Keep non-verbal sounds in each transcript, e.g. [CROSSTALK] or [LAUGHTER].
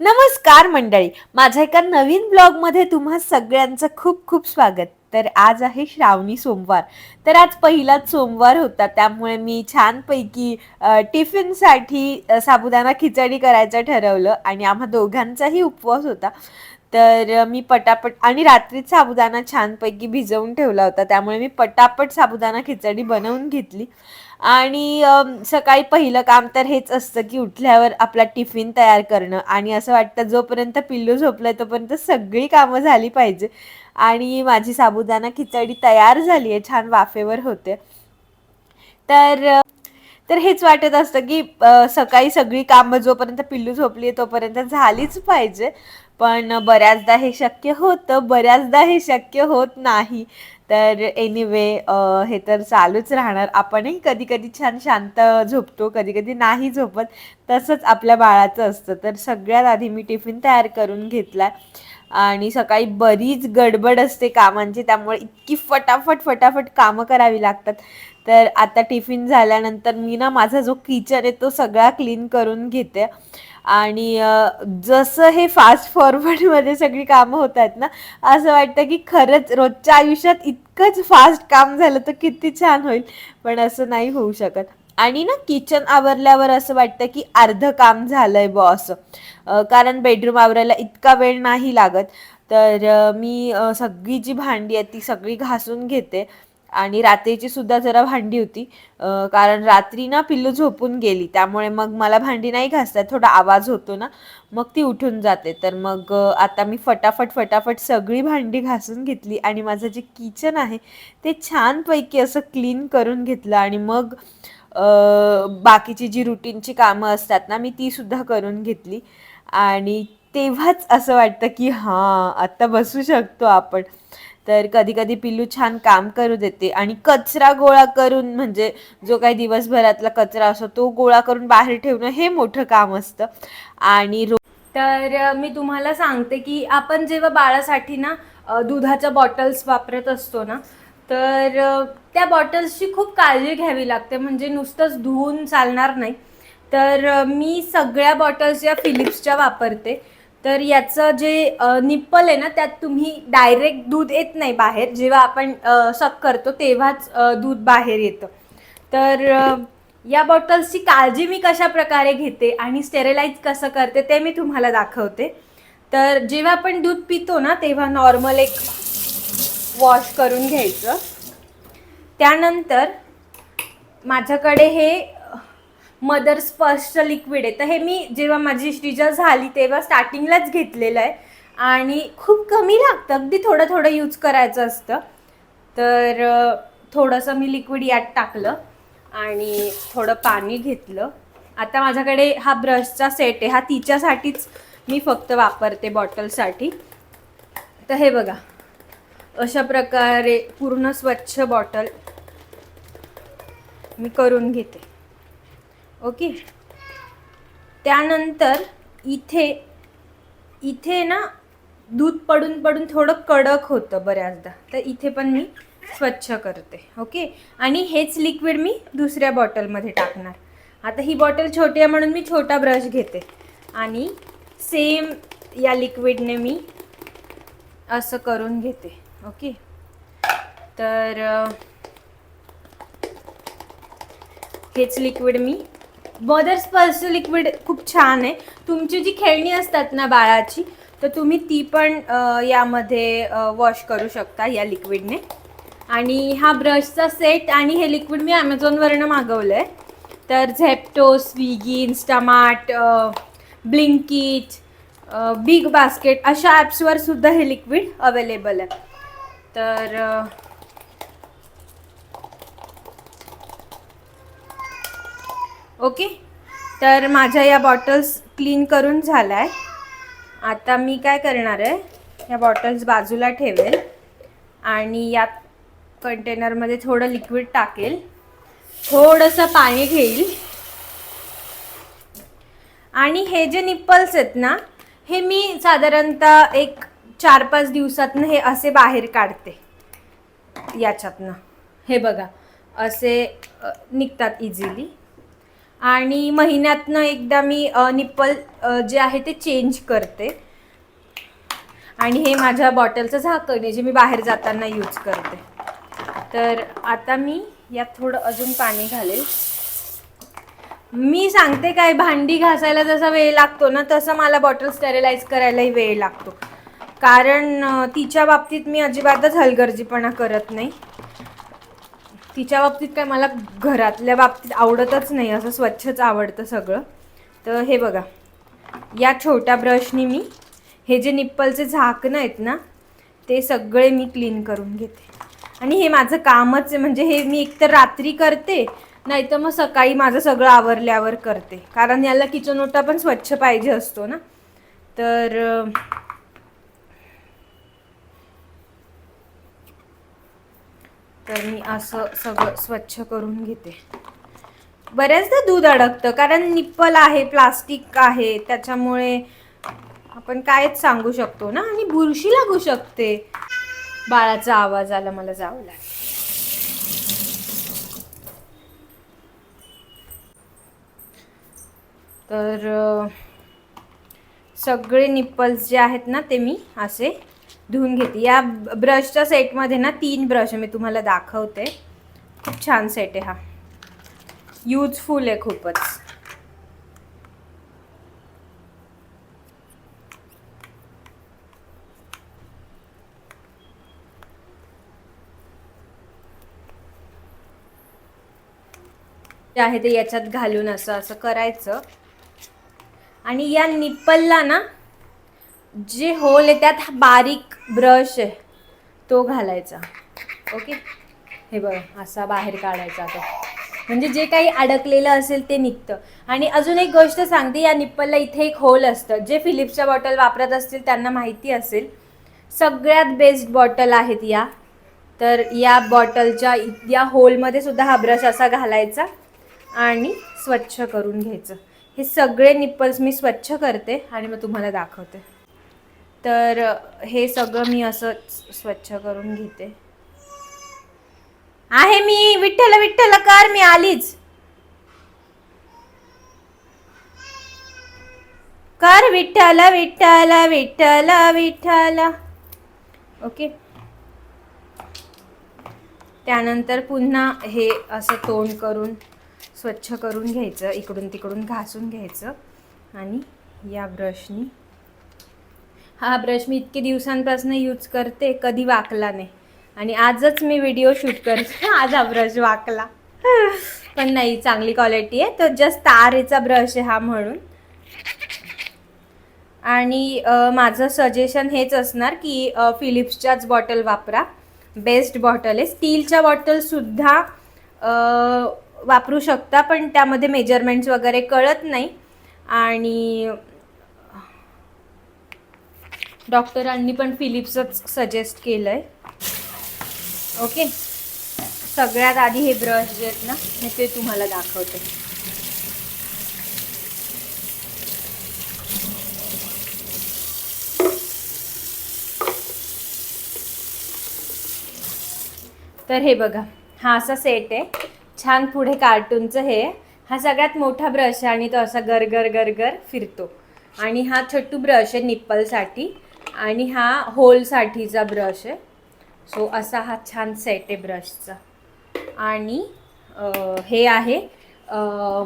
नमस्कार मंडळी माझ्या एका नवीन ब्लॉगमध्ये तुम्हा सगळ्यांचं खूप खूप स्वागत. तर आज आहे श्रावणी सोमवार. तर आज पहिलाच सोमवार होता त्यामुळे मी छानपैकी टिफिनसाठी साबुदाणा खिचडी करायचं ठरवलं आणि आम्हा दोघांचाही उपवास होता. तर मी पटापट आणि रात्रीच साबुदाणा छानपैकी भिजवून ठेवला होता त्यामुळे मी पटापट साबुदाणा खिचडी बनवून घेतली. आणि सकाळी पहिलं काम तर हेच असतं की उठल्यावर आपला टिफिन तयार करणं. आणि असं वाटतं जोपर्यंत पिल्लू झोपलंय तोपर्यंत सगळी कामं झाली पाहिजे. आणि माझी साबुदाणा खिचडी तयार झाली आहे छान वाफेवर होते. तर तर हेच वाटत असतं की सकाळी सगळी कामं जोपर्यंत पिल्लू झोपली आहे तोपर्यंत झालीच पाहिजे. पण बऱ्याचदा हे शक्य होतं बऱ्याचदा हे शक्य होत नाही. तर एनिवे हे तर चालूच राहणार. आपणही कधी कधी छान शांत झोपतो कधी कधी नाही झोपत. तसंच आपल्या बाळाचं असतं. तर सगळ्यात आधी मी टिफिन तयार करून घेतला आणि सकाळी बरीच गडबड असते कामांची त्यामुळे इतकी फटाफट फटाफट कामं करावी लागतात. तर आता टिफिन झाल्यानंतर मी ना माझा जो किचन आहे तो सगळा क्लीन करून घेते. आणि जसं हे फास्ट फॉरवर्डमध्ये सगळी कामं होत आहेत ना असं वाटतं की खरंच रोजच्या आयुष्यात इतकंच फास्ट काम झालं तर किती छान होईल. पण असं नाही होऊ शकत. आणि ना किचन आवरल्यावर असं वाटतं की अर्ध काम झालंय बॉ असं कारण बेडरूम आवरायला इतका वेळ नाही लागत. तर मी सगळी जी भांडी आहेत ती सगळी घासून घेते. आणि रात्रीची सुद्धा जरा भांडी होती. कारण रात्री ना पिल्लू झोपून गेली त्यामुळे मग मला भांडी नाही घासतात थोडा आवाज होतो ना मग ती उठून जाते. तर मग आता मी फटाफट फटाफट सगळी भांडी घासून घेतली आणि माझं जे किचन आहे ते छानपैकी असं क्लीन करून घेतलं आणि मग बाकीची जी रुटीनची कामं असतात ना मी ती सुद्धा करून घेतली. आणि तेव्हाच असं वाटतं की हां आत्ता बसू शकतो आपण. तर कधी कधी पिल्लू छान काम करू देते आणि कचरा गोळा करून म्हणजे जो काही दिवसभरातला कचरा असतो तो गोळा करून बाहेर ठेवणं हे मोठं काम असतं. आणि रो तर मी तुम्हाला सांगते की आपण जेव्हा बाळासाठी ना दुधाच्या बॉटल्स वापरत असतो ना तर त्या बॉटल्सची खूप काळजी घ्यावी लागते. म्हणजे नुसतंच धुवून चालणार नाही. तर मी सगळ्या बॉटल्स या फिलिप्सच्या वापरते. तर याचं जे निप्पल आहे ना त्यात तुम्ही डायरेक्ट दूध येत नाही बाहेर. जेव्हा आपण सक करतो तेव्हाच दूध बाहेर येतं. तर या बॉटल्सची काळजी मी कशा प्रकारे घेते आणि स्टेरिलाइज कसं करते ते मी तुम्हाला दाखवते. तर जेव्हा आपण दूध पितो ना तेव्हा नॉर्मल एक वॉश करून घ्यायचं. त्यानंतर माझ्याकडे हे मदर स्पर्शचं लिक्विड आहे. तर हे मी जेव्हा माझी श्रीजा झाली तेव्हा स्टार्टिंगलाच घेतलेलं आहे. आणि खूप कमी लागतं. अगदी थोडं थोडं यूज करायचं असतं. तर थोडंसं मी लिक्विड यात टाकलं आणि थोडं पाणी घेतलं. आता माझ्याकडे हा ब्रशचा सेट आहे. हा तिच्यासाठीच मी फक्त वापरते बॉटलसाठी तर हे बघा. अशा प्रकारे पूर्ण स्वच्छ बॉटल मी करून घेते. ओके. त्यानंतर इथे इथे ना दूध पडून पडून थोडं कडक होतं बऱ्याचदा. तर इथे पण मी स्वच्छ करते. ओके? आणि हेच लिक्विड मी दुसऱ्या बॉटलमध्ये टाकणार. आता ही बॉटल छोटी आहे म्हणून मी छोटा ब्रश घेते. आणि सेम या लिक्विडने मी असं करून घेते. ओके? तर हेच लिक्विड मी मदर पर्स लिक्विड खूप छान आहे. तुमची जी खेळणी असतात ना बाळाची तर तुम्ही ती पण यामध्ये वॉश करू शकता या लिक्विडने. आणि हा ब्रशचा सेट आणि हे लिक्विड मी ॲमेझॉनवरनं मागवलं आहे तर Zepto Swiggy Instamart Blinkit big basket अशा ॲप्सवर सुद्धा हे लिक्विड अवेलेबल आहे. तर ओके? तर माझ्या या बॉटल्स क्लीन करून झाल्या. आहे आता मी काय करणार आहे? या बॉटल्स बाजूला ठेवेल आणि या कंटेनरमध्ये थोडं लिक्विड टाकेल. थोडंसं पाणी घेईल. आणि हे जे निप्पल्स आहेत ना हे मी साधारणतः एक चार पाच दिवसातनं हे असे बाहेर काढते. याच्यातनं. हे बघा. असे निघतात इझिली आणि महिन्यातनं एकदा मी निप्पल जे आहे ते चेंज करते. आणि हे माझ्या बॉटलचं झाकण आहे जे मी बाहेर जाताना यूज करते. तर आता मी यात थोडं अजून पाणी घालेल. मी सांगते काय भांडी घासायला जसा वेळ लागतो ना तसं मला बॉटल स्टेरिलाइज करायलाही वेळ लागतो. कारण तिच्या बाबतीत मी अजिबातच हलगर्जीपणा करत नाही. तिच्या बाबतीत काय मला घरातल्या बाबतीत आवडतच नाही असं स्वच्छच आवडतं सगळं. तर हे बघा या छोट्या ब्रशनी मी हे जे निप्पलचे झाकणं आहेत ना ते सगळे मी क्लीन करून घेते. आणि हे माझं कामच आहे म्हणजे हे मी एकतर रात्री करते नाहीतर मग सकाळी माझं सगळं आवरल्यावर करते. कारण याला किचन ओटा पण स्वच्छ पाहिजे असतो ना. तर तर मी असं सगळं स्वच्छ करून घेते. बऱ्याचदा दूध अडकतं कारण निप्पल आहे प्लास्टिक आहे त्याच्यामुळे आपण कायच सांगू शकतो ना? आणि बुरशी लागू शकते. बाळाचा आवाज आला मला जावं लागेल. तर सगळे निप्पल्स जे आहेत ना ते मी असे धुवून घेते. या ब्रशच्या सेटमध्ये ना तीन ब्रश मी तुम्हाला दाखवते. खूप छान सेट आहे हा. यूजफुल आहे खूपच. जे आहे ते याच्यात घालून असं असं करायचं. आणि या निप्पलला ना जे होल आहे त्यात हा बारीक ब्रश आहे तो घालायचा. ओके? हे बघा असा बाहेर काढायचा आता म्हणजे जे काही अडकलेलं असेल ते निघतं. आणि अजून एक गोष्ट सांगते या निप्पलला इथे एक होल असतं. जे फिलिप्सच्या बॉटल वापरत असतील त्यांना माहिती असेल. सगळ्यात बेस्ट बॉटल आहेत या. तर या बॉटलच्या इ- या होलमध्ये सुद्धा हा ब्रश असा घालायचा आणि स्वच्छ करून घ्यायचं. हे सगळे निप्पल्स मी स्वच्छ करते आणि मग तुम्हाला दाखवते. तर हे सगळं मी असंच स्वच्छ करून घेते. आहे मी विठ्ठल विठ्ठल कर मी आलीच. कर विठ्ठल विठ्ठल विठ्ठल विठ्ठल. ओके. त्यानंतर पुन्हा हे असं तोंड करून स्वच्छ करून घ्यायचं इकडून तिकडून घासून घ्यायचं. आणि या ब्रशनी हा ब्रश मी इतके दिवसांपासून यूज करते कधी वाकला नाही. आणि आजच मी व्हिडिओ शूट करते. [LAUGHS] आज हा ब्रश वाकला. पण नाही चांगली क्वालिटी आहे. तर जस्ट तारेचा ब्रश आहे हा म्हणून. आणि माझं सजेशन हेच असणार की फिलिप्सच्याच बॉटल वापरा. बेस्ट बॉटल आहे. स्टीलच्या बॉटलसुद्धा वापरू शकता पण त्यामध्ये मेजरमेंट्स वगैरे कळत नाही. आणि डॉक्टरांनी पण फिलिप्सच सजेस्ट केलं आहे ओके? सगळ्यात आधी हे ब्रश जे आहेत ना मी ते तुम्हाला दाखवते. तर हे बघा हा असा सेट आहे. छान पुढे कार्टूनचं हे. हा सगळ्यात मोठा ब्रश आहे आणि तो असा गरगर गरगर फिरतो. आणि हा छोटू ब्रश आहे निप्पलसाठी. आणि हा होलसाठीचा ब्रश आहे. सो असा हा छान सेट आहे ब्रशचा आणि हे आहे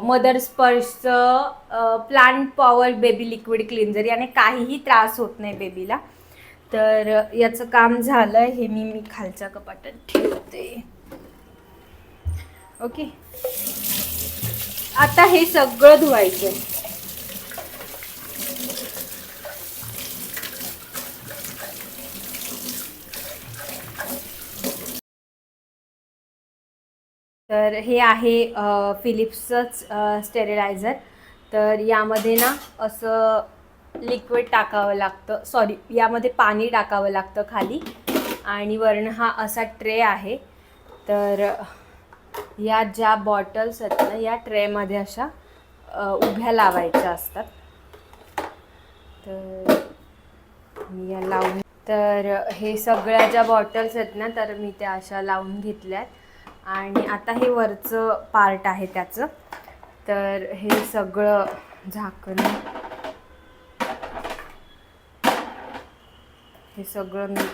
mother स्पर्शचं plant power baby liquid cleanser याने काहीही त्रास होत नाही बेबीला तर याचं काम झालं आहे हे मी मी खालच्या कपाटात ठेवते. ओके आता हे सगळं धुवायचं आहे. तर हे आहे फिलिप्सच फिलिप्सचंच स्टेरिलायझर तर यामध्ये ना असं लिक्विड टाकावं लागतं. सॉरी यामध्ये पाणी टाकावं लागतं खाली. आणि वर्ण हा असा ट्रे आहे. तर या ज्या बॉटल्स आहेत ना या ट्रेमध्ये अशा उभ्या लावायच्या असतात. तर मी या लावून तर हे सगळ्या ज्या बॉटल्स आहेत ना तर मी त्या अशा लावून घेतल्यात. आणि आता हे वरचं पार्ट आहे त्याचं. तर हे सगळं झाकण. हे सगळं मी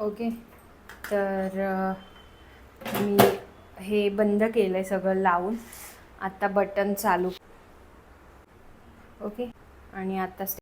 ओके. तर मी हे बंद केलं आहे सगळं लावून. आता बटन चालू ओके. आणि आता